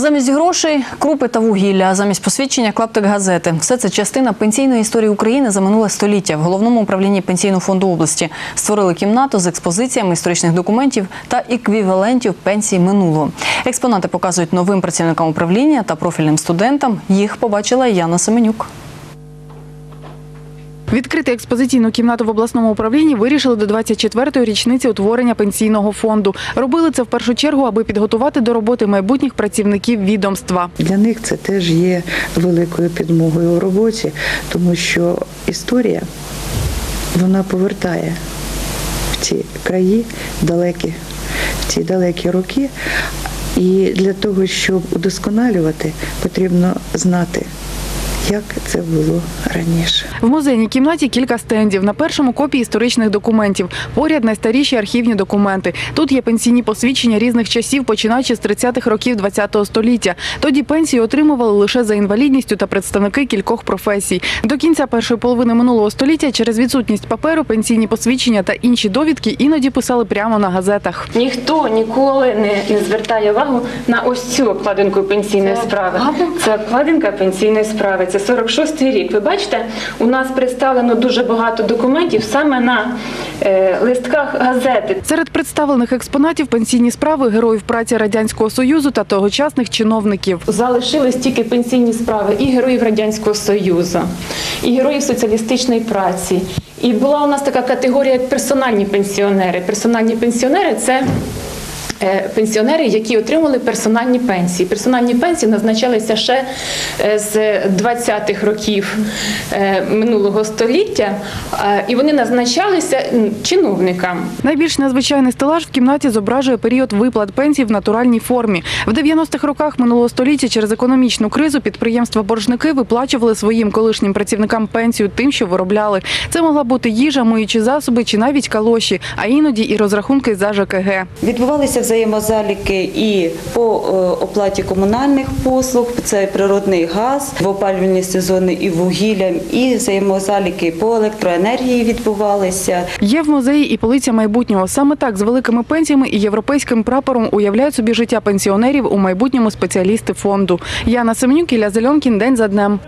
Замість грошей, крупи та вугілля, а замість посвідчення клаптик газети. Все це частина пенсійної історії України за минуле століття. В головному управлінні пенсійного фонду області створили кімнату з експозиціями історичних документів та еквівалентів пенсій минулого. Експонати показують новим працівникам управління та профільним студентам. Їх побачила Яна Семенюк. Відкрити експозиційну кімнату в обласному управлінні вирішили до 24-ї річниці утворення пенсійного фонду. Робили це в першу чергу, аби підготувати до роботи майбутніх працівників відомства. Для них це теж є великою підмогою у роботі, тому що історія вона повертає в ті краї далекі, в ті далекі роки. І для того, щоб удосконалювати, потрібно знати, як це було раніше. В музейній кімнаті кілька стендів. На першому копії історичних документів. Поряд найстаріші архівні документи. Тут є пенсійні посвідчення різних часів, починаючи з 30-х років ХХ століття. Тоді пенсії отримували лише за інвалідністю та представники кількох професій. До кінця першої половини минулого століття через відсутність паперу пенсійні посвідчення та інші довідки іноді писали прямо на газетах. Ніхто ніколи не, не звертає увагу на ось цю обкладинку пенсійної справи. Це обкладинка пенсійної справи. Це 46-й рік. Ви бачите, у нас представлено дуже багато документів саме на е, листках газети. Серед представлених експонатів пенсійні справи героїв праці радянського союзу та тогочасних чиновників. Залишились тільки пенсійні справи і героїв Радянського Союзу, і героїв соціалістичної праці. І була у нас така категорія як персональні пенсіонери. Персональні пенсіонери це. Е, Пенсіонери, які отримали персональні пенсії. Персональні пенсії назначалися ще е, з 20-х років е, минулого століття, і вони назначалися чиновникам. Найбільш незвичайний стелаж в кімнаті зображує період виплат пенсій в натуральній формі. В 90-х роках минулого століття через економічну кризу підприємства-боржники виплачували своїм колишнім працівникам пенсію тим, що виробляли. Це могла бути їжа, миючі засоби чи навіть калоші, а іноді і розрахунки за ЖКГ. Відбувалися взаємозаліки і по е, оплаті комунальних послуг, це природний газ, в опалювальні сезони і вугіллям, і взаємозаліки по електроенергії відбувалися. Є в музеї і полиця майбутнього. Саме так з великими пенсіями і європейським прапором уявляють собі життя пенсіонерів у майбутньому спеціалісти фонду. Яна Семенюк, Ілля Зеленкін, день за днем.